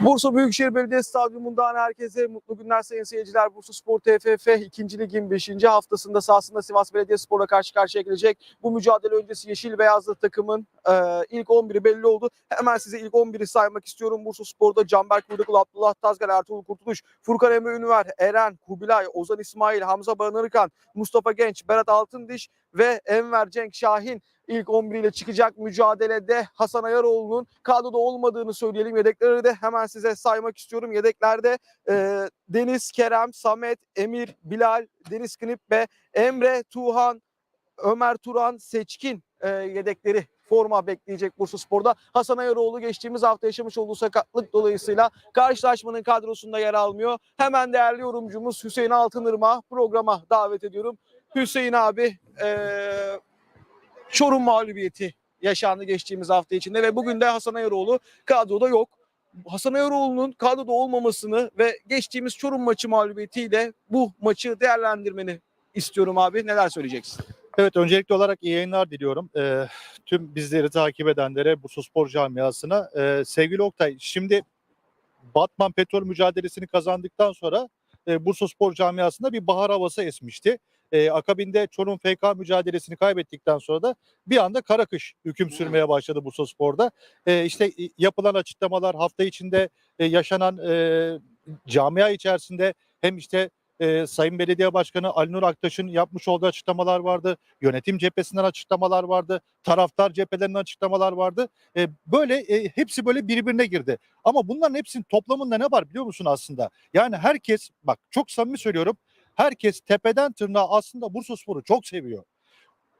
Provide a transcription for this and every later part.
Bursa Büyükşehir Belediye Stadyumundan herkese mutlu günler sayın seyirciler. Bursa Spor TFF 2. Ligin 5. haftasında sahasında Sivas Belediyespor'la karşı karşıya gelecek. Bu mücadele öncesi Yeşil Beyazlı takımın e, ilk 11'i belli oldu. Hemen size ilk 11'i saymak istiyorum. Bursa Spor'da Canberk Vurdukul, Abdullah Tazgar, Ertuğrul Kurtuluş, Furkan Emre Ünver, Eren, Kubilay, Ozan İsmail, Hamza Banırkan, Mustafa Genç, Berat Altındiş ve Enver Cenk Şahin ilk 11 ile çıkacak mücadelede Hasan Ayaroğlu'nun kadroda olmadığını söyleyelim. Yedekleri de hemen size saymak istiyorum. Yedeklerde e, Deniz, Kerem, Samet, Emir, Bilal, Deniz Knip ve Emre, Tuhan, Ömer Turan, Seçkin e, yedekleri forma bekleyecek Bursa Spor'da. Hasan Ayaroğlu geçtiğimiz hafta yaşamış olduğu sakatlık dolayısıyla karşılaşmanın kadrosunda yer almıyor. Hemen değerli yorumcumuz Hüseyin Altınırma programa davet ediyorum. Hüseyin abi eee Çorum mağlubiyeti yaşandı geçtiğimiz hafta içinde ve bugün de Hasan Ayaroğlu kadroda yok. Hasan Ayaroğlu'nun kadroda olmamasını ve geçtiğimiz Çorum maçı mağlubiyetiyle bu maçı değerlendirmeni istiyorum abi. Neler söyleyeceksin? Evet öncelikli olarak iyi yayınlar diliyorum. Ee, tüm bizleri takip edenlere, bu spor camiasına. Ee, sevgili Oktay, şimdi Batman Petrol mücadelesini kazandıktan sonra e, Bursa Spor camiasında bir bahar havası esmişti. Ee, akabinde Çorum FK mücadelesini kaybettikten sonra da bir anda kara kış hüküm sürmeye başladı Bursa Spor'da. Ee, işte e, yapılan açıklamalar hafta içinde e, yaşanan e, camia içerisinde hem işte e, Sayın Belediye Başkanı Ali Nur Aktaş'ın yapmış olduğu açıklamalar vardı. Yönetim cephesinden açıklamalar vardı. Taraftar cephelerinden açıklamalar vardı. E, böyle e, hepsi böyle birbirine girdi. Ama bunların hepsinin toplamında ne var biliyor musun aslında? Yani herkes bak çok samimi söylüyorum. Herkes tepeden tırnağa aslında Bursaspor'u çok seviyor.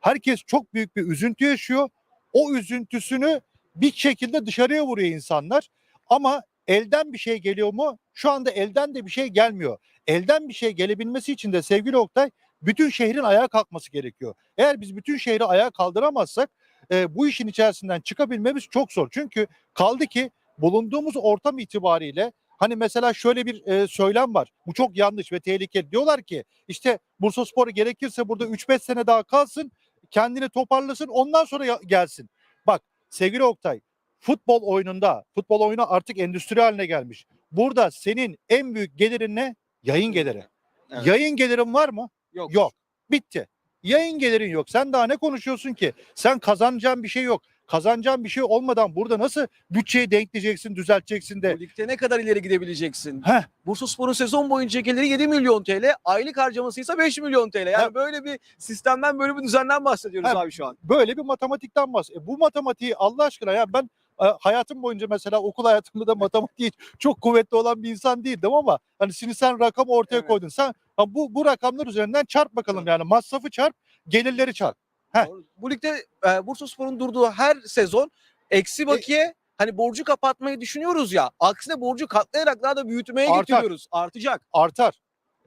Herkes çok büyük bir üzüntü yaşıyor. O üzüntüsünü bir şekilde dışarıya vuruyor insanlar. Ama elden bir şey geliyor mu? Şu anda elden de bir şey gelmiyor. Elden bir şey gelebilmesi için de sevgili Oktay bütün şehrin ayağa kalkması gerekiyor. Eğer biz bütün şehri ayağa kaldıramazsak e, bu işin içerisinden çıkabilmemiz çok zor. Çünkü kaldı ki bulunduğumuz ortam itibariyle hani mesela şöyle bir e, söylem var. Bu çok yanlış ve tehlikeli. Diyorlar ki işte Bursaspor gerekirse burada 3-5 sene daha kalsın, kendini toparlasın, ondan sonra gelsin. Bak sevgili Oktay, futbol oyununda, futbol oyunu artık endüstri haline gelmiş. Burada senin en büyük gelirin ne? Yayın geliri. Evet. Yayın gelirin var mı? Yok. Yok. Bitti. Yayın gelirin yok. Sen daha ne konuşuyorsun ki? Sen kazanacağın bir şey yok. Kazanacağın bir şey olmadan burada nasıl bütçeyi denkleyeceksin, düzelteceksin de. Bu ligde ne kadar ileri gidebileceksin? Heh, Bursaspor'un sezon boyunca geliri 7 milyon TL, aylık harcaması ise 5 milyon TL. Yani Ha. böyle bir sistemden, böyle bir düzenden bahsediyoruz Ha. abi şu an. böyle bir matematikten bahsediyor. E, bu matematiği Allah aşkına ya ben e, hayatım boyunca mesela okul hayatımda da matematiği çok kuvvetli olan bir insan değildim ama hani şimdi sen rakam ortaya Evet. koydun. Sen bu bu rakamlar üzerinden çarp bakalım yani masrafı çarp, gelirleri çarp. Heh. Bu ligde e, Bursaspor'un durduğu her sezon eksi bakiye hani borcu kapatmayı düşünüyoruz ya. Aksine borcu katlayarak daha da büyütmeye Artar. getiriyoruz. Artacak. artar.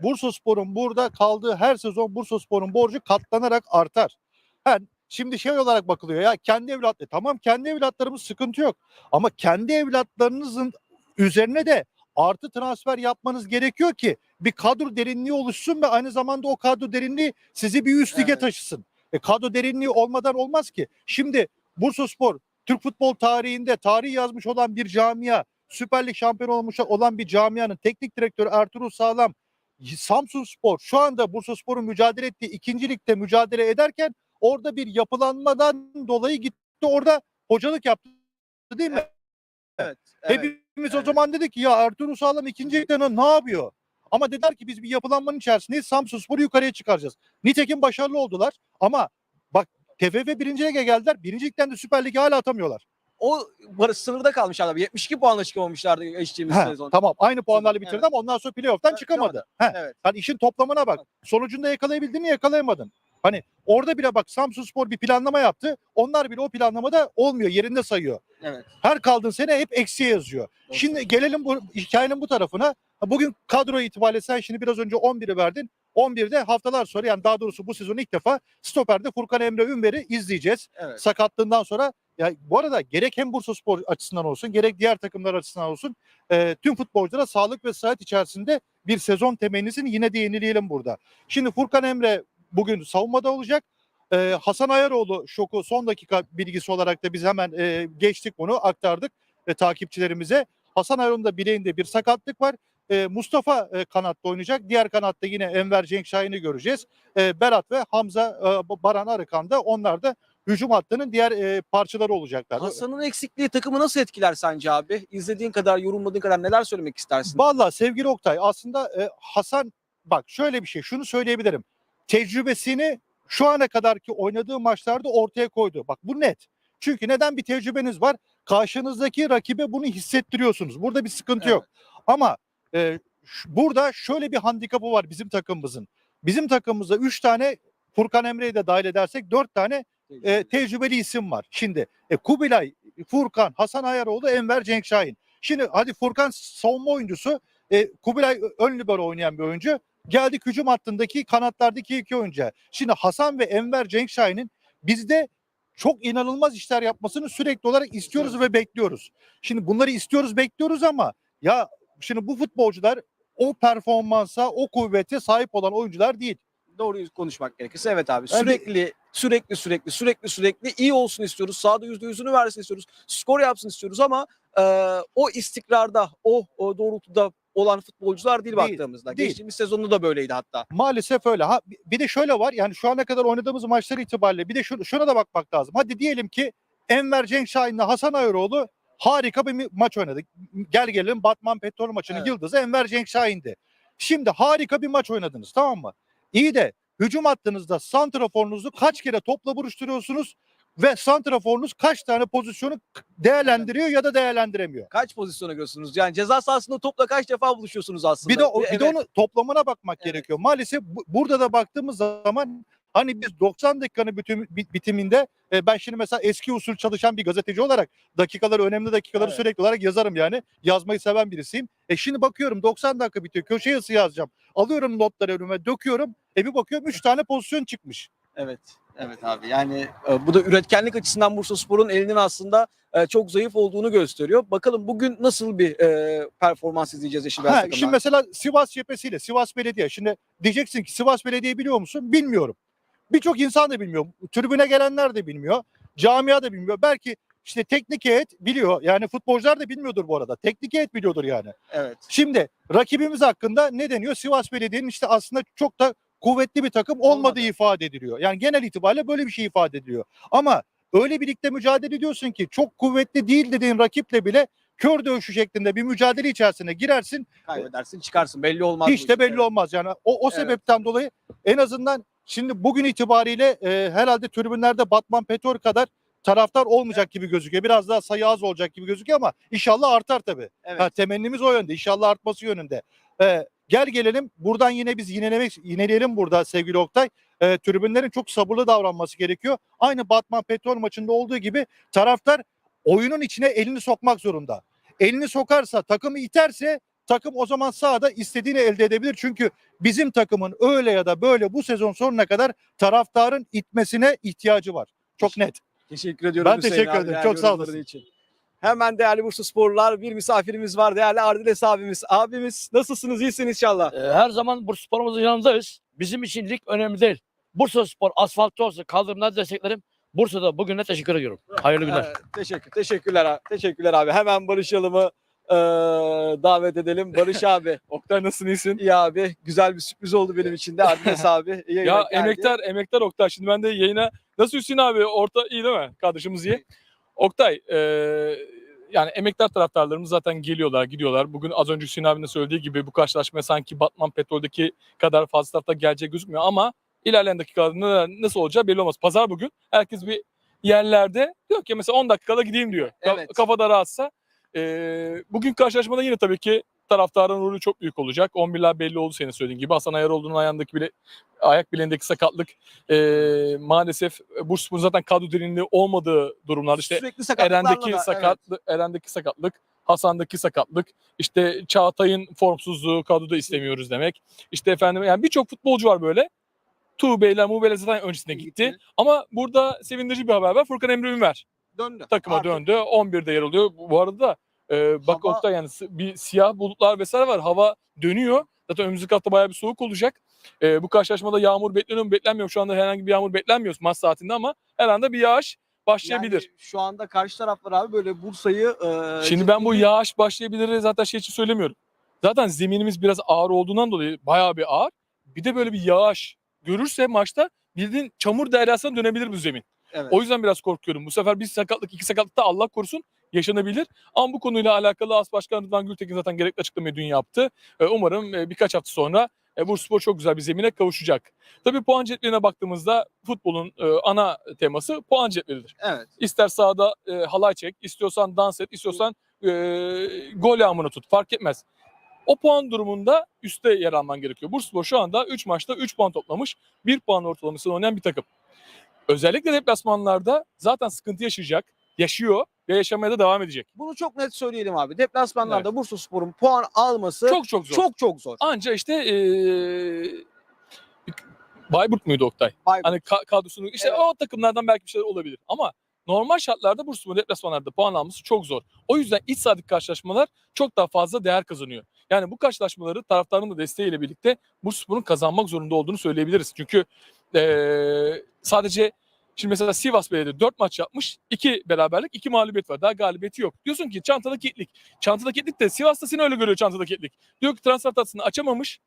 Bursaspor'un burada kaldığı her sezon Bursaspor'un borcu katlanarak artar. Ha, şimdi şey olarak bakılıyor ya kendi evlatları tamam kendi evlatlarımız sıkıntı yok ama kendi evlatlarınızın üzerine de artı transfer yapmanız gerekiyor ki bir kadro derinliği oluşsun ve aynı zamanda o kadro derinliği sizi bir üst lige Evet. taşısın. E, kadro derinliği olmadan olmaz ki. Şimdi Bursaspor Türk futbol tarihinde tarih yazmış olan bir camia, Süper Lig şampiyonu olmuş olan bir camianın teknik direktörü Ertuğrul Sağlam Samsun Spor şu anda Bursaspor'un mücadele ettiği ikinci ligde mücadele ederken orada bir yapılanmadan dolayı gitti orada hocalık yaptı değil mi? Evet. evet. Hepimiz o evet. zaman dedik ki ya Ertuğrul Sağlam ikinci ligde ne yapıyor? Ama dediler ki biz bir yapılanmanın içerisindeyiz Samsun Spor'u yukarıya çıkaracağız. Nitekim başarılı oldular ama bak TFF birinci lige geldiler. Birinci ligden de Süper Lig'e hala atamıyorlar. O sınırda kalmış abi. 72 puanla çıkamamışlardı geçtiğimiz He, sezon. tamam aynı puanlarla Evet. bitirdi ama ondan sonra playoff'tan Evet, çıkamadı. He, Evet. Hani işin toplamına bak. Sonucunda yakalayabildin mi yakalayamadın. Hani orada bile bak Samsun Spor bir planlama yaptı. Onlar bile o planlamada olmuyor. Yerinde sayıyor. Evet. Her kaldığın sene hep eksiye yazıyor. Doğru Şimdi gelelim bu hikayenin bu tarafına. Bugün kadro itibariyle sen şimdi biraz önce 11'i verdin. 11'de haftalar sonra yani daha doğrusu bu sezon ilk defa stoperde Furkan Emre Ünver'i izleyeceğiz. Evet. Sakatlığından sonra ya bu arada gerek hem Bursaspor açısından olsun gerek diğer takımlar açısından olsun e, tüm futbolculara sağlık ve sıhhat içerisinde bir sezon temennisinin yine de yenileyelim burada. Şimdi Furkan Emre bugün savunmada olacak. E, Hasan Ayaroğlu şoku son dakika bilgisi olarak da biz hemen e, geçtik bunu aktardık e, takipçilerimize. Hasan Ayrol'un da bileğinde bir sakatlık var. E, Mustafa e, kanatta oynayacak. Diğer kanatta yine Enver Cenk Şahin'i göreceğiz. E, Berat ve Hamza e, Baran Arıkan da onlar da hücum hattının diğer e, parçaları olacaklar. Hasan'ın eksikliği takımı nasıl etkiler sence abi? İzlediğin kadar, yorumladığın kadar neler söylemek istersin? Vallahi sevgili Oktay aslında e, Hasan bak şöyle bir şey şunu söyleyebilirim. Tecrübesini şu ana kadarki oynadığı maçlarda ortaya koydu. Bak bu net. Çünkü neden bir tecrübeniz var? Karşınızdaki rakibe bunu hissettiriyorsunuz. Burada bir sıkıntı yok. Ama e, burada şöyle bir handikapı var bizim takımımızın. Bizim takımımızda 3 tane Furkan Emre'yi de dahil edersek 4 tane e, tecrübeli isim var. Şimdi e, Kubilay, Furkan, Hasan Ayaroğlu, Enver Cenk Şahin. Şimdi hadi Furkan savunma oyuncusu, e, Kubilay ön libero oynayan bir oyuncu. Geldik hücum hattındaki kanatlardaki iki oyuncu. Şimdi Hasan ve Enver Cenk Şahin'in bizde çok inanılmaz işler yapmasını sürekli olarak istiyoruz ve bekliyoruz. Şimdi bunları istiyoruz, bekliyoruz ama ya şimdi bu futbolcular o performansa, o kuvvete sahip olan oyuncular değil. Doğruyu konuşmak gerekirse evet abi. Yani- Sürekli, sürekli, sürekli, sürekli, sürekli iyi olsun istiyoruz. Sahada yüzde yüzünü versin istiyoruz. Skor yapsın istiyoruz ama e, o istikrarda, o, o doğrultuda olan futbolcular değil, Değil, baktığımızda. değil. Geçtiğimiz sezonda da böyleydi hatta. Maalesef öyle. Ha bi- bir de şöyle var. Yani şu ana kadar oynadığımız maçlar itibariyle bir de şu, şuna da bakmak lazım. Hadi diyelim ki Enver Cenk Şahin'le Hasan Ayroğlu harika bir maç oynadı. Gel gelelim Batman Petrol maçının Evet. yıldızı Enver Cenk Şahin'di. Şimdi harika bir maç oynadınız tamam mı? İyi de hücum hattınızda santraforunuzu kaç kere topla buruşturuyorsunuz ve santraforunuz kaç tane pozisyonu değerlendiriyor ya da değerlendiremiyor. Kaç pozisyona görüyorsunuz? Yani ceza sahasında topla kaç defa buluşuyorsunuz aslında? Bir de o- bir Evet. de onu toplamına bakmak Evet. gerekiyor. Maalesef bu- burada da baktığımız zaman hani biz 90 dakikanın bütün, bit- bitiminde e, ben şimdi mesela eski usul çalışan bir gazeteci olarak dakikaları önemli dakikaları Evet. sürekli olarak yazarım yani. Yazmayı seven birisiyim. E şimdi bakıyorum 90 dakika bitiyor. Köşe yazısı yazacağım. Alıyorum notları önüme döküyorum. E bir bakıyorum 3 tane pozisyon çıkmış. Evet. Evet abi yani e, bu da üretkenlik açısından Bursaspor'un elinin aslında e, çok zayıf olduğunu gösteriyor. Bakalım bugün nasıl bir e, performans izleyeceğiz Yeşil Beyaz şimdi mesela Sivas cephesiyle Sivas Belediye. Şimdi diyeceksin ki Sivas Belediye biliyor musun? Bilmiyorum. Birçok insan da bilmiyor. Tribüne gelenler de bilmiyor. Camia da bilmiyor. Belki işte teknik heyet biliyor. Yani futbolcular da bilmiyordur bu arada. Teknik heyet biliyordur yani. Evet. Şimdi rakibimiz hakkında ne deniyor? Sivas Belediye'nin işte aslında çok da kuvvetli bir takım olmadığı Olmadı. ifade ediliyor. Yani genel itibariyle böyle bir şey ifade ediliyor. Ama öyle birlikte mücadele ediyorsun ki çok kuvvetli değil dediğin rakiple bile kör dövüşü şeklinde bir mücadele içerisine girersin. Kaybedersin çıkarsın belli olmaz. Hiç de belli olmaz yani. O, o Evet. sebepten dolayı en azından şimdi bugün itibariyle e, herhalde tribünlerde Batman Petrol kadar taraftar olmayacak gibi gözüküyor. Biraz daha sayı az olacak gibi gözüküyor ama inşallah artar tabii. Evet. Ha, temennimiz o yönde. İnşallah artması yönünde. Ee, gel gelelim buradan yine biz yinelemek, yineleyelim burada sevgili Oktay. Ee, tribünlerin çok sabırlı davranması gerekiyor. Aynı Batman Petrol maçında olduğu gibi taraftar oyunun içine elini sokmak zorunda. Elini sokarsa, takımı iterse takım o zaman sahada istediğini elde edebilir. Çünkü bizim takımın öyle ya da böyle bu sezon sonuna kadar taraftarın itmesine ihtiyacı var. Çok net. Teşekkür ediyorum. Ben Hüseyin teşekkür abi, ederim. Çok sağ olasın. Için. Hemen değerli Bursa Sporlular bir misafirimiz var. Değerli Ardiles abimiz. Abimiz nasılsınız? İyisiniz inşallah. Ee, her zaman Bursa Spor'umuzun yanındayız. Bizim için lig önemli değil. Bursa Spor asfaltta olsa kaldırımdan desteklerim. Bursa'da bugüne teşekkür ediyorum. Hayırlı günler. Evet, teşekkür, teşekkürler abi. Teşekkürler abi. Hemen Barış Eee, davet edelim. Barış abi. Oktay nasılsın iyisin? İyi abi. Güzel bir sürpriz oldu benim için de. Ardiles abi. Ya geldi. emektar emektar Oktay. Şimdi ben de yayına nasıl Hüseyin abi orta iyi değil mi? Kardeşimiz iyi. Oktay e, yani emektar taraftarlarımız zaten geliyorlar gidiyorlar. Bugün az önce Hüseyin abinin söylediği gibi bu karşılaşmaya sanki Batman Petrol'deki kadar fazla taraftar geleceği gözükmüyor ama ilerleyen dakikalarda nasıl olacağı belli olmaz. Pazar bugün herkes bir yerlerde diyor ki mesela 10 dakikada gideyim diyor. Evet. Kafada rahatsa. E, bugün karşılaşmada yine tabii ki taraftarın rolü çok büyük olacak. 11'ler belli oldu senin söylediğin gibi. Hasan Ayaroğlu'nun ayağındaki bile, ayak bileğindeki sakatlık e, maalesef Bursaspor'un zaten kadro derinliği olmadığı durumlarda işte Eren'deki da, sakatlık, Eren'deki sakatlık, Hasan'daki sakatlık, işte Çağatay'ın formsuzluğu kadroda istemiyoruz demek. İşte efendim yani birçok futbolcu var böyle. Tuğbeyler, Muğbeyler zaten öncesine Evet. gitti. Ama burada sevindirici bir haber var. Furkan Emre Ünver döndü. takıma Artık döndü. 11'de yer alıyor. Bu arada da e, bak Hava- Oktay yani bir siyah bulutlar vesaire var. Hava dönüyor. Zaten önümüzdeki hafta bayağı bir soğuk olacak. E, bu karşılaşmada yağmur bekleniyor mu beklenmiyor. mu? Şu anda herhangi bir yağmur beklenmiyor maç saatinde ama her anda bir yağış başlayabilir. Yani şu anda karşı taraflar abi böyle Bursa'yı e, Şimdi ben bu ciddi- yağış başlayabilir zaten şey için söylemiyorum. Zaten zeminimiz biraz ağır olduğundan dolayı bayağı bir ağır. Bir de böyle bir yağış görürse maçta bildiğin çamur deryasına dönebilir bu zemin. Evet. O yüzden biraz korkuyorum. Bu sefer bir sakatlık, iki sakatlık da Allah korusun yaşanabilir. Ama bu konuyla alakalı As Başkan Rıdvan Gültekin zaten gerekli açıklamayı dün yaptı. E, Umarım e, birkaç hafta sonra e, Bursaspor çok güzel bir zemine kavuşacak. Tabii puan cetveline baktığımızda futbolun ana teması puan cetvelidir. evet. İster sahada halay çek, istiyorsan dans et, istiyorsan gol yağmurunu tut fark etmez. O puan durumunda üstte yer alman gerekiyor. Bursaspor şu anda 3 maçta 3 puan toplamış. 1 puan ortalamasını oynayan bir takım. Özellikle deplasmanlarda zaten sıkıntı yaşayacak, yaşıyor ve yaşamaya da devam edecek. Bunu çok net söyleyelim abi. Deplasmanlarda Bursaspor'un puan alması Çok çok zor. çok çok zor. Anca işte e, Bayburt muydu Oktay? Bayburt. Hani ka- kadrosunu işte Evet. o takımlardan belki bir şeyler olabilir. Ama normal şartlarda Bursaspor deplasmanlarda puan alması çok zor. O yüzden iç sahadaki karşılaşmalar çok daha fazla değer kazanıyor. Yani bu karşılaşmaları taraftarın da desteğiyle birlikte Bursaspor'un kazanmak zorunda olduğunu söyleyebiliriz. Çünkü eee, sadece şimdi mesela Sivas Belediye 4 maç yapmış. 2 beraberlik, 2 mağlubiyet var. Daha galibiyeti yok. Diyorsun ki çantada kitlik. Çantada kitlik de Sivas'ta seni öyle görüyor çantada kitlik. Diyor ki transfer tatlısını açamamış.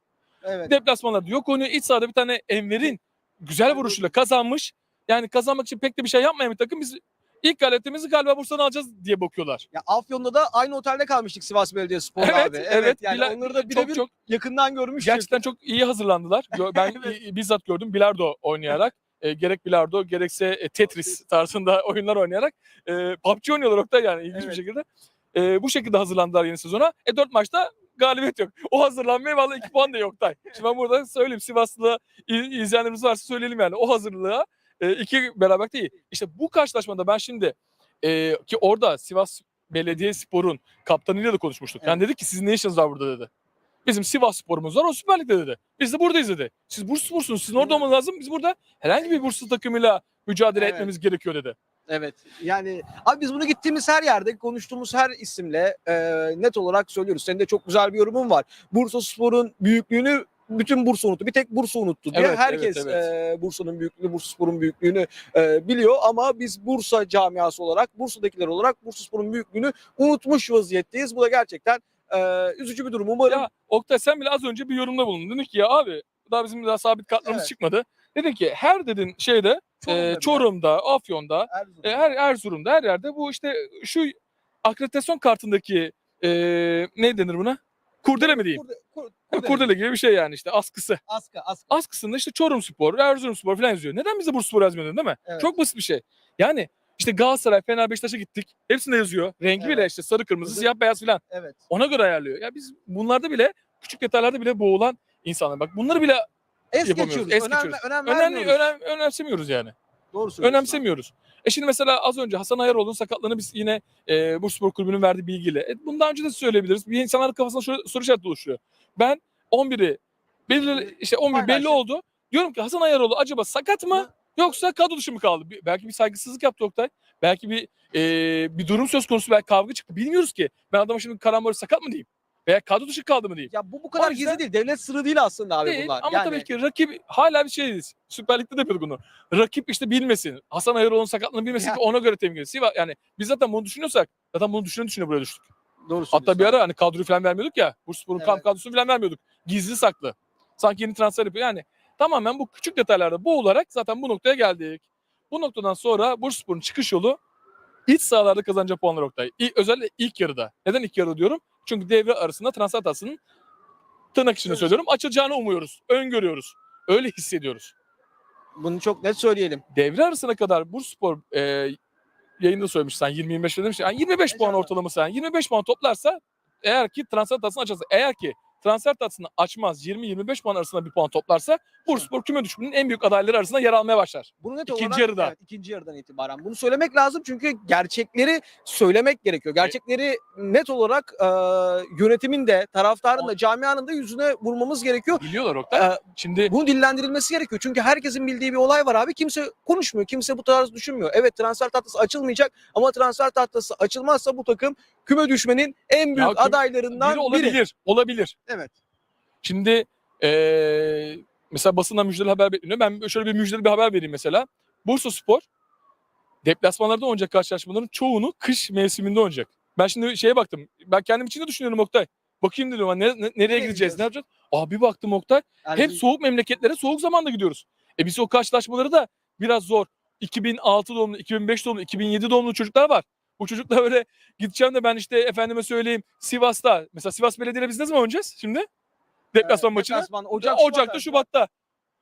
Evet. Deplasmanlarda yok oynuyor. İç sahada bir tane Enver'in güzel vuruşuyla kazanmış. Yani kazanmak için pek de bir şey yapmayan bir takım. Biz ilk galibiyetimizi galiba Bursa'dan alacağız diye bakıyorlar. Ya Afyon'da da aynı otelde kalmıştık Sivas Belediyespor Evet, abi. evet. Yani Bila- onları da çok birebir çok yakından görmüştük. gerçekten çok iyi hazırlandılar. Ben Evet. bizzat gördüm bilardo oynayarak. E, gerek bilardo gerekse e, Tetris tarzında oyunlar oynayarak e, PUBG oynuyorlar Oktay yani ilginç bir Evet. şekilde. E, bu şekilde hazırlandılar yeni sezona. E 4 maçta galibiyet yok. O hazırlanmaya vallahi 2 puan da yok Oktay. Şimdi ben burada söyleyeyim Sivaslı izleyenlerimiz varsa söyleyelim yani. O hazırlığa e, iki beraber değil. İşte bu karşılaşmada ben şimdi e, ki orada Sivas Belediyespor'un kaptanıyla da konuşmuştuk. Yani dedi ki sizin ne işiniz var burada dedi. Bizim Sivas sporumuz var o Süper Lig'de dedi. Biz de buradayız dedi. Siz Bursaspor'sunuz sizin orada olmanız lazım. Biz burada herhangi bir Bursa takımıyla mücadele Evet. etmemiz gerekiyor dedi. Evet. Yani abi biz bunu gittiğimiz her yerde konuştuğumuz her isimle e, net olarak söylüyoruz. Senin de çok güzel bir yorumun var. Bursaspor'un büyüklüğünü bütün Bursa unuttu. Bir tek Bursa unuttu diye Evet, herkes evet, evet. e, Bursa'nın büyüklüğünü, Bursaspor'un büyüklüğünü e, biliyor ama biz Bursa camiası olarak, Bursa'dakiler olarak Bursaspor'un büyüklüğünü unutmuş vaziyetteyiz. Bu da gerçekten e, üzücü bir durum. Umarım Ya Oktay sen bile az önce bir yorumda bulundun. Dedin ki ya abi daha bizim daha sabit kartlarımız Evet. çıkmadı. Dedin ki her dedin şeyde Çorum'da e, Çorum'da, Afyon'da, Erzurum. e, her Erzurum'da her yerde bu işte şu akreditasyon kartındaki e, ne denir buna? Kurdele mi diyeyim? Kurde- kur- kurdele. Kurdele gibi bir şey yani işte askısı. Aska, aska. Askısında işte Çorum Spor, Erzurum Spor falan yazıyor. Neden bize Bursaspor yazmıyor değil mi? Evet. Çok basit bir şey. Yani işte Galatasaray, Fener, Beşiktaş'a gittik. Hepsinde yazıyor. Rengi bile Evet. işte sarı, kırmızı, siyah, beyaz falan. Evet. Ona göre ayarlıyor. Ya biz bunlarda bile küçük detaylarda bile boğulan insanlar. Bak bunları bile Es Yapamıyoruz, geçiyoruz. es önem, geçiyoruz. önem önemli, vermiyoruz. önem, önemsemiyoruz yani. Doğru söylüyorsun. Önemsemiyoruz. E şimdi mesela az önce Hasan Ayaroğlu'nun sakatlığını biz yine e, Bursaspor Kulübü'nün verdiği bilgiyle. E, bunu daha önce de söyleyebiliriz. Bir insanların kafasında şöyle soru işareti oluşuyor. Ben 11'i belli işte 11 belli oldu. Diyorum ki Hasan Ayaroğlu acaba sakat mı yoksa kadro dışı mı kaldı? Bir- belki bir saygısızlık yaptı Oktay. Belki bir e, bir durum söz konusu belki kavga çıktı. Bilmiyoruz ki. Ben adama şimdi karambol sakat mı diyeyim? Veya kadro dışı kaldı mı diyeyim? Ya bu bu kadar O yüzden- gizli değil. Devlet sırrı değil aslında abi Değil bunlar. ama yani, tabii ki rakip hala bir şeyiz. Süper Lig'de de yapıyorduk bunu. Rakip işte bilmesin. Hasan Ayaroğlu'nun sakatlığını bilmesin Ya. ki ona göre temin edilsin. Sivas- Yani biz zaten bunu düşünüyorsak zaten bunu düşüne düşüne buraya düştük. Doğru Hatta bir söylüyorsun ara hani kadroyu falan vermiyorduk ya. Bursaspor'un Evet. kamp kadrosunu falan vermiyorduk. Gizli saklı. Sanki yeni transfer yapıyor. Yani tamamen bu küçük detaylarda boğularak zaten bu noktaya geldik. Bu noktadan sonra Bursaspor'un çıkış yolu iç sahalarda kazanacağı puanlar Oktay. İ- özellikle ilk yarıda. Neden ilk yarıda diyorum? Çünkü devre arasında transfer hatasının tırnak içinde Evet. söylüyorum açılacağını umuyoruz. Öngörüyoruz. Öyle hissediyoruz. Bunu çok net söyleyelim. Devre arasına kadar Bursaspor e, yayında söylemiş sen 20-25 demiş. Yani 25 puan Heyecanlı. ortalaması yani 25 puan toplarsa eğer ki transfer tahtasını açarsa eğer ki transfer tahtasını açmaz 20-25 puan arasında bir puan toplarsa Bursaspor küme düşmenin en büyük adayları arasında yer almaya başlar. Bunu net İkinci olarak yarıda. evet, ikinci yarıdan itibaren. Bunu söylemek lazım çünkü gerçekleri söylemek gerekiyor. Gerçekleri net olarak e, yönetimin de, taraftarın da, camianın da yüzüne vurmamız gerekiyor. Biliyorlar Oktay. E, Şimdi bunun dillendirilmesi gerekiyor. Çünkü herkesin bildiği bir olay var abi. Kimse konuşmuyor. Kimse bu tarz düşünmüyor. Evet transfer tahtası açılmayacak ama transfer tahtası açılmazsa bu takım küme düşmenin en büyük küme- adaylarından biri olabilir. Olabilir. Evet. Şimdi eee mesela basından müjdeli haber bekleniyor. Ben şöyle bir müjdeli bir haber vereyim mesela. Bursa Spor deplasmanlarda oynayacak karşılaşmaların çoğunu kış mevsiminde oynayacak. Ben şimdi şeye baktım. Ben kendim için de düşünüyorum Oktay. Bakayım dedim ne, ne- nereye gideceğiz, ne yapacağız? Abi baktım Oktay. Yani Hep soğuk memleketlere soğuk zamanda gidiyoruz. E biz o karşılaşmaları da biraz zor. 2006 doğumlu, 2005 doğumlu, 2007 doğumlu çocuklar var. Bu çocuklar öyle gideceğim de ben işte efendime söyleyeyim Sivas'ta. Mesela Sivas Belediye'yle biz ne zaman oynayacağız şimdi? Deplasman Evet, maçını. deplasman, Ocak, Ocak'ta, Şubat Şubat'ta.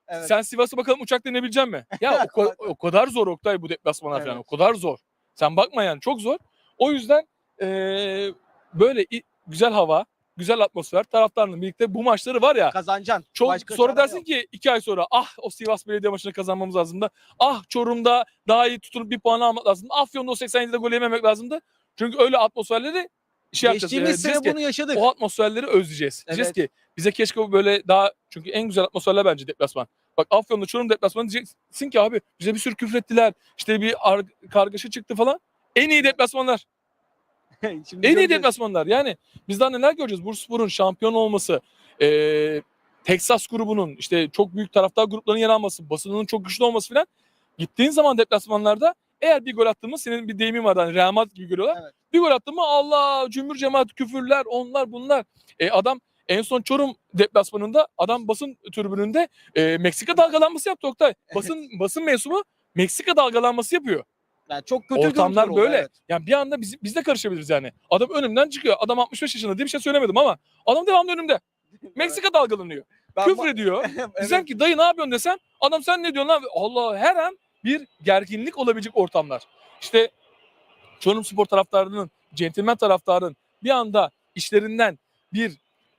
Evet. Sen Sivas'a bakalım uçakla inebilecek mi? Ya o, o kadar zor Oktay bu deplasmanlar falan. O Evet. kadar zor. Sen bakma yani çok zor. O yüzden eee, böyle güzel hava, güzel atmosfer taraftarla birlikte bu maçları var ya Kazanacaksın. çok Başka sonra dersin yok. ki iki ay sonra ah o Sivas Belediye maçını kazanmamız lazımdı. Ah Çorum'da daha iyi tutunup bir puan almak lazımdı. Afyon'da o 87'de gol yememek lazımdı. Çünkü öyle atmosferleri şey yapacağız. Geçtiğimiz Ee, sene diyeceğiz ki, bunu yaşadık. o atmosferleri özleyeceğiz. Diyeceğiz Evet. ki bize keşke bu böyle daha çünkü en güzel atmosferler bence deplasman. Bak Afyon'da Çorum deplasmanı diyeceksin ki abi bize bir sürü küfür ettiler. İşte bir ar- kargaşa çıktı falan. En iyi deplasmanlar. Şimdi En iyi deplasmanlar. Yani biz daha neler göreceğiz? Bursaspor'un şampiyon olması, eee Texas grubunun işte çok büyük taraftar gruplarının yer alması, basının çok güçlü olması falan. Gittiğin zaman deplasmanlarda eğer bir gol attın mı senin bir deyimin var hani Real Madrid gibi görüyorlar. Evet. Bir gol attın mı Allah cümbür cemaat küfürler onlar bunlar. E, adam en son Çorum deplasmanında adam basın tribününde e, Meksika dalgalanması yaptı Oktay. Basın basın mensubu Meksika dalgalanması yapıyor. Yani çok kötü Ortamlar böyle. evet. Yani bir anda biz, biz de karışabiliriz yani. Adam önümden çıkıyor. Adam 65 yaşında diye bir şey söylemedim ama adam devamlı önümde. Meksika dalgalanıyor. Ben Küfür ediyor. Evet. Ki dayı ne yapıyorsun desem adam sen ne diyorsun abi? Allah her an bir gerginlik olabilecek ortamlar. İşte Çorum Spor taraftarının, centilmen taraftarın bir anda işlerinden bir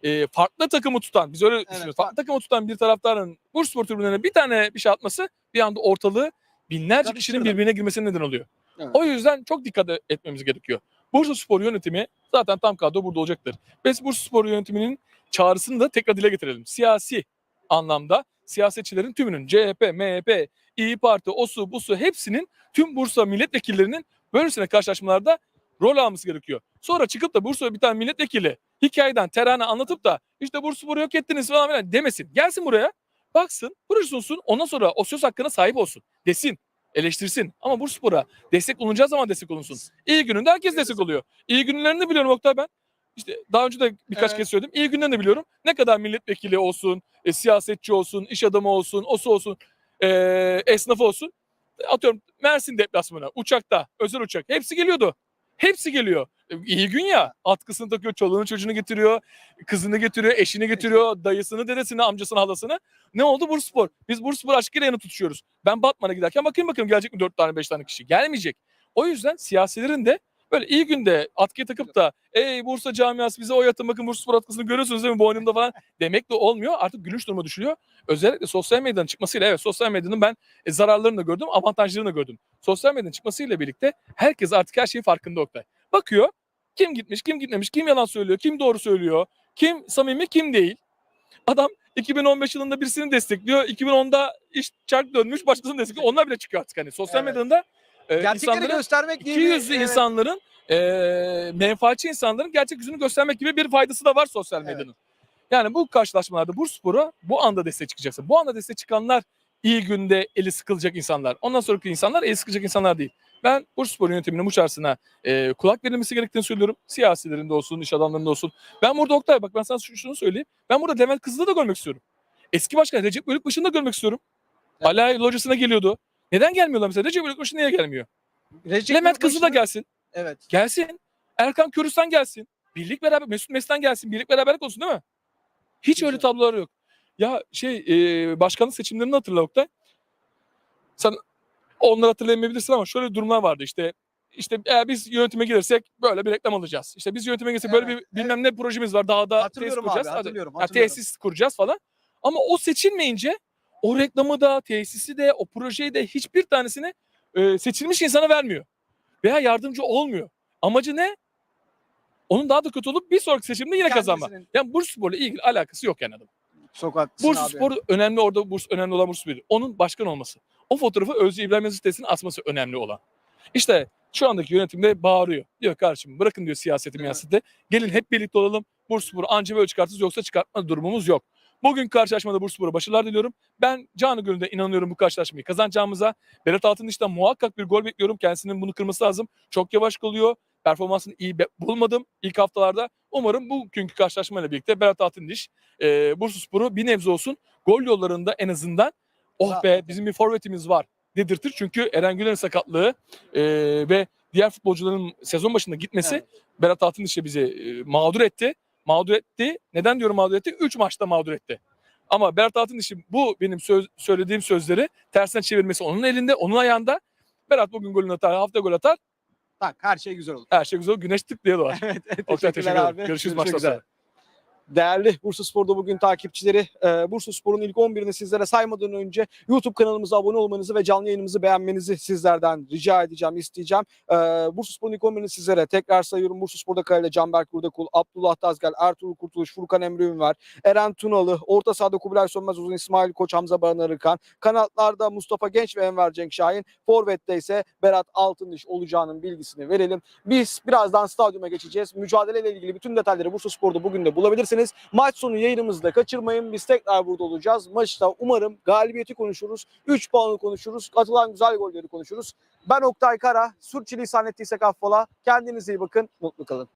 e, farklı takımı tutan, biz öyle düşünüyoruz. Farklı takımı tutan bir taraftarın Bursa Spor tribünlerine bir tane bir şey atması bir anda ortalığı binlerce kişinin birbirine girmesine neden oluyor. Evet. O yüzden çok dikkat etmemiz gerekiyor. Bursa Spor yönetimi zaten tam kadro burada olacaktır. Biz Bursa Spor yönetiminin çağrısını da tekrar dile getirelim. Siyasi anlamda siyasetçilerin tümünün CHP, MHP, İyi Parti, OSU, BUSU hepsinin tüm Bursa milletvekillerinin böylesine karşılaşmalarda rol alması gerekiyor. Sonra çıkıp da Bursa'ya bir tane milletvekili hikayeden terane anlatıp da işte Bursa Spor'u yok ettiniz falan filan demesin. Gelsin buraya baksın, proje sunsun ondan sonra o söz hakkına sahip olsun. Desin, eleştirsin. Ama Bursa Spor'a destek olunacağı zaman destek olunsun. İyi gününde herkes destek oluyor. İyi günlerini biliyorum Oktay ben. İşte daha önce de birkaç Evet. kez söyledim. İyi günlerini de biliyorum. Ne kadar milletvekili olsun, e, siyasetçi olsun, iş adamı olsun, osu olsun, e, esnafı olsun. Atıyorum Mersin deplasmanı, uçakta, özel uçak. Hepsi geliyordu. Hepsi geliyor. İyi gün ya. Atkısını takıyor, çoluğunu çocuğunu getiriyor, kızını getiriyor, eşini getiriyor, dayısını, dedesini, amcasını, halasını. Ne oldu Bursaspor? Biz Bursaspor aşkıyla yanı tutuşuyoruz. Ben Batman'a giderken bakayım bakayım gelecek mi 4 tane 5 tane kişi? Gelmeyecek. O yüzden siyasilerin de böyle iyi günde atkıya takıp da ey Bursa camiası bize oy atın bakın Bursaspor atkısını görüyorsunuz değil mi boynumda falan demek de olmuyor. Artık gülünç duruma düşülüyor. Özellikle sosyal medyanın çıkmasıyla evet sosyal medyanın ben e, zararlarını da gördüm avantajlarını da gördüm. Sosyal medyanın çıkmasıyla birlikte herkes artık her şeyin farkında Oktay. Bakıyor kim gitmiş kim gitmemiş kim yalan söylüyor kim doğru söylüyor kim samimi kim değil. Adam 2015 yılında birisini destekliyor. 2010'da iş çark dönmüş başkasını destekliyor. Onlar bile çıkıyor artık hani sosyal Evet. medyada e, Gerçekleri insanların göstermek bir- yüzlü evet. insanların e, menfaatçi insanların gerçek yüzünü göstermek gibi bir faydası da var sosyal Evet. medyanın. Yani bu karşılaşmalarda Bursaspor'a bu anda destek çıkacaksın. Bu anda destek çıkanlar iyi günde eli sıkılacak insanlar. Ondan sonraki insanlar eli sıkılacak insanlar değil. Ben Bursaspor yönetiminin bu çağrısına e, kulak verilmesi gerektiğini söylüyorum. Siyasilerin de olsun, iş adamlarının da olsun. Ben burada Oktay bak ben sana şu- şunu söyleyeyim. Ben burada Levent Kızıl'ı da görmek istiyorum. Eski başkan Recep Bölükbaşı'nı da görmek istiyorum. Evet. Alay locasına geliyordu. Neden gelmiyorlar mesela? Recep Bölükbaşı niye gelmiyor? Recep Levent Kızıl da gelsin. Evet. Gelsin. Erkan Körüs'ten gelsin. Birlik beraber Mesut Mesut'ten gelsin. Birlik beraberlik olsun değil mi? Hiç öyle tablolar yok. Ya şey e, başkanlık seçimlerini hatırla Oktay. Sen onları hatırlayamayabilirsin ama şöyle durumlar vardı işte. İşte eğer biz yönetime gelirsek böyle bir reklam alacağız. İşte biz yönetime gelirsek böyle Evet, bir bilmem ne projemiz var. Dağda tesis kuracağız. abi hatırlıyorum. Hatırlıyorum. tesis kuracağız falan. Ama o seçilmeyince o reklamı da, tesisi de, o projeyi de hiçbir tanesini e, seçilmiş insana vermiyor. Veya yardımcı olmuyor. Amacı ne? Onun daha da kötü olup bir sonraki seçimde yine kazanmak. Kendisinin Yani Bursaspor'la ilgili alakası yok yani adam. Sokaklısın Bursa abi. Spor önemli orada Bursa önemli olan Bursa Spor. Onun başkan olması. O fotoğrafı Özcü İbrahim Yazı sitesine asması önemli olan. İşte şu andaki yönetimde bağırıyor. Diyor kardeşim bırakın diyor siyaseti Evet. miyaseti. Gelin hep birlikte olalım. Bursa Spor'u anca böyle çıkartırız yoksa çıkartma durumumuz yok. Bugün karşılaşmada Bursaspor'a başarılar diliyorum. Ben canı gönülden inanıyorum bu karşılaşmayı kazanacağımıza. Berat Altınış'tan muhakkak bir gol bekliyorum. Kendisinin bunu kırması lazım. Çok yavaş kalıyor. Performansını iyi bulmadım ilk haftalarda. Umarım bugünkü karşılaşmayla birlikte Berat Altınış e, Bursaspor'u bir nebze olsun gol yollarında en azından oh be bizim bir forvetimiz var dedirtir. Çünkü Eren Güler'in sakatlığı e, ve diğer futbolcuların sezon başında gitmesi Evet. Berat Altınış'ı bizi e, mağdur etti. Mağdur etti. Neden diyorum mağdur etti? 3 maçta mağdur etti. Ama Berat Altınış'ın bu benim söz, söylediğim sözleri tersine çevirmesi onun elinde, onun ayağında. Berat bugün golünü atar, hafta gol atar. Tak her şey güzel olur. Her şey güzel. Güneş tık diye doğar. evet, Oktay teşekkürler teşekkür ederim. abi. Görüşürüz üzere. sonra. Değerli Bursa Spor'da bugün takipçileri, e, Bursa Spor'un ilk 11'ini sizlere saymadan önce YouTube kanalımıza abone olmanızı ve canlı yayınımızı beğenmenizi sizlerden rica edeceğim, isteyeceğim. E, Bursa Spor'un ilk 11'ini sizlere tekrar sayıyorum. Bursa Spor'da kalede Canberk Burdakul, Abdullah Tazgel, Ertuğrul Kurtuluş, Furkan Emre Ünver, Eren Tunalı, orta sahada Kubilay Sönmez Uzun, İsmail Koç, Hamza Baran Arıkan, kanatlarda Mustafa Genç ve Enver Cenk Şahin, forvette ise Berat Altındiş olacağının bilgisini verelim. Biz birazdan stadyuma geçeceğiz. Mücadeleyle ilgili bütün detayları Bursa Spor'da bugün de bulabilirsiniz. Maç sonu yayınımızı da kaçırmayın. Biz tekrar burada olacağız. Maçta umarım galibiyeti konuşuruz. 3 puanı konuşuruz. Atılan güzel golleri konuşuruz. Ben Oktay Kara. Sürçülisan ettiysek affola. Kendinize iyi bakın. Mutlu kalın.